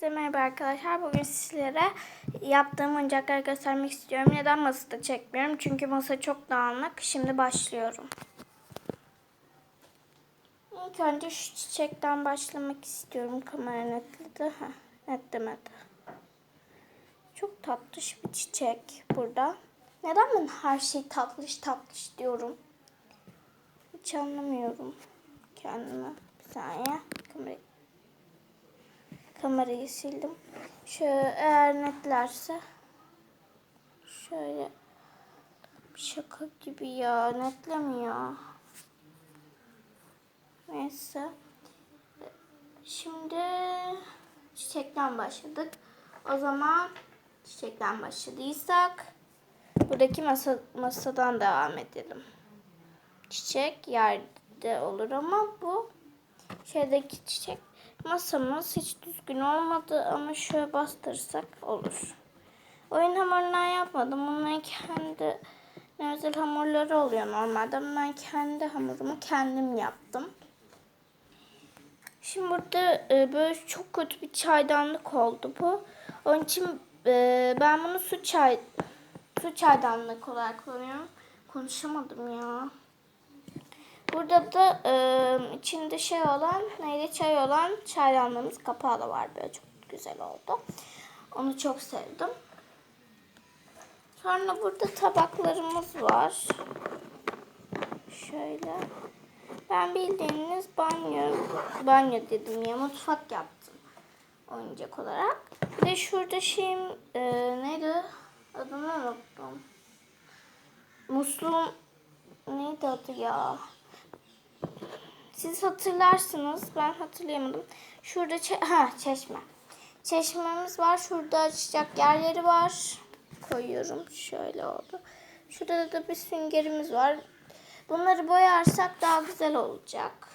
Herkese merhaba arkadaşlar. Bugün sizlere yaptığım oyuncakları göstermek istiyorum. Neden masada çekmiyorum? Çünkü masa çok dağınık. Şimdi başlıyorum. İlk önce şu çiçekten başlamak istiyorum. Kamera netledi. Heh, netlemedi. Çok tatlış bir çiçek burada. Neden ben her şey tatlış tatlış diyorum? Hiç anlamıyorum kendimi. Bir saniye. Kamerayı Kamerayı sildim. Şöyle eğer netlerse şöyle şaka gibi ya netlemiyor. Neyse. Şimdi çiçekten başladık. O zaman çiçekten başladıysak buradaki masa, masadan devam edelim. Çiçek yerde olur ama bu şeydeki çiçek masamız hiç düzgün olmadı ama şöyle bastırsak olur. Oyun hamurundan yapmadım. Bunların kendi özel hamurları oluyor normalde. Ben kendi hamurumu kendim yaptım. Şimdi burada e, böyle çok kötü bir çaydanlık oldu bu. Onun için e, ben bunu su çay su çaydanlık olarak kullanıyorum. Konuşamadım ya. Burada da e, içinde şey olan, neydi çay olan çaydanlığımız kapağı da var. Böyle çok güzel oldu. Onu çok sevdim. Sonra burada tabaklarımız var. Şöyle. Ben bildiğiniz banyo, banyo dedim ya mutfak yaptım. Oyuncak olarak. Ve şurada şeyim e, neydi? Adını unuttum. Musluğum neydi adı ya? Siz hatırlarsınız. Ben hatırlayamadım. Şurada çe ha, çeşme. Çeşmemiz var. Şurada açacak yerleri var. Koyuyorum. Şöyle oldu. Şurada da bir süngerimiz var. Bunları boyarsak daha güzel olacak.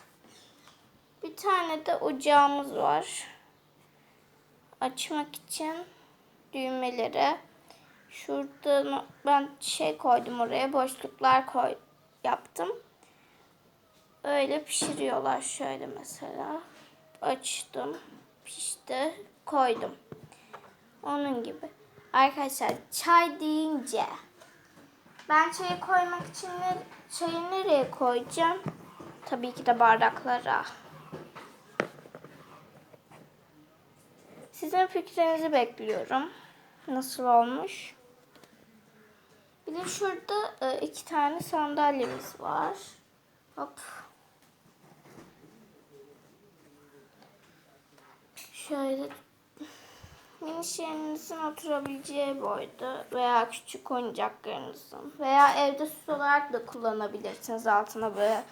Bir tane de ocağımız var. Açmak için düğmeleri. Şurada ben şey koydum oraya. Boşluklar koy yaptım. Öyle pişiriyorlar şöyle mesela. Açtım, pişti, koydum. Onun gibi. Arkadaşlar çay deyince ben çayı koymak için ne, çayı nereye koyacağım? Tabii ki de bardaklara. Sizin fikrinizi bekliyorum. Nasıl olmuş? Bir de şurada e, iki tane sandalyemiz var. Hop. Şöyle miniş yerinizin oturabileceği boyda veya küçük oyuncaklarınızın veya evde süs olarak da kullanabilirsiniz. Altına böyle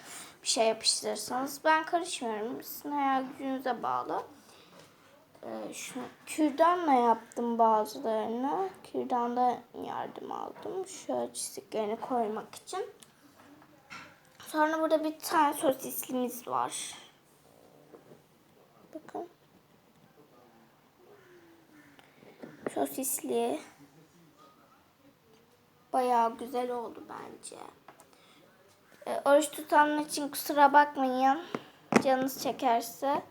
bir şey yapıştırırsanız. Ben karışmıyorum. Sizin hayal gücünüze bağlı. Ee, şu kürdanla yaptım bazılarını. Kürdanda yardım aldım. Şöyle çiziklerini koymak için. Sonra burada bir tane sosislimiz var. Sosisli. Bayağı güzel oldu bence. E, oruç tutanlar için kusura bakmayın. Canınız çekerse.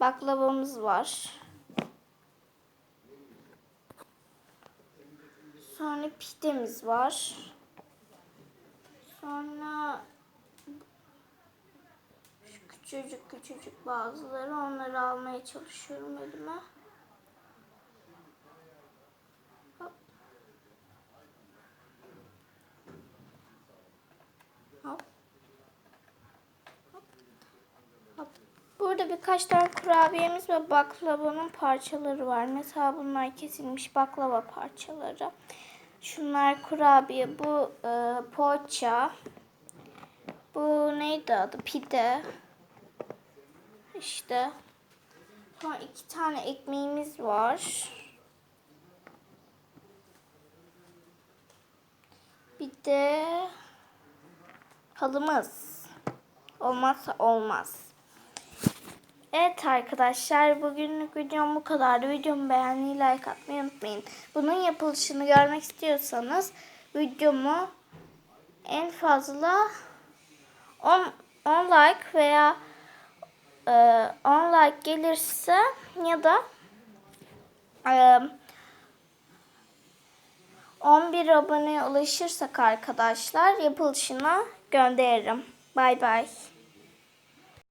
Baklavamız var. Sonra pidemiz var. Sonra şu küçücük küçücük bazıları onları almaya çalışıyorum elime. Hop. Hop. Hop. Hop. Birkaç tane kurabiyemiz ve baklavanın parçaları var. Mesela bunlar kesilmiş baklava parçaları. Şunlar kurabiye, bu e, poğaça. Bu neydi adı? Pide. İşte. Sonra iki tane ekmeğimiz var. Bir de halımız. Olmazsa olmaz. Evet arkadaşlar bugünlük videom bu kadardı. Videomu beğenmeyi, like atmayı unutmayın. Bunun yapılışını görmek istiyorsanız videomu en fazla 10, 10 like veya e, 10 like gelirse ya da Ee, 11 aboneye ulaşırsak arkadaşlar yapılışına gönderirim. Bay bay.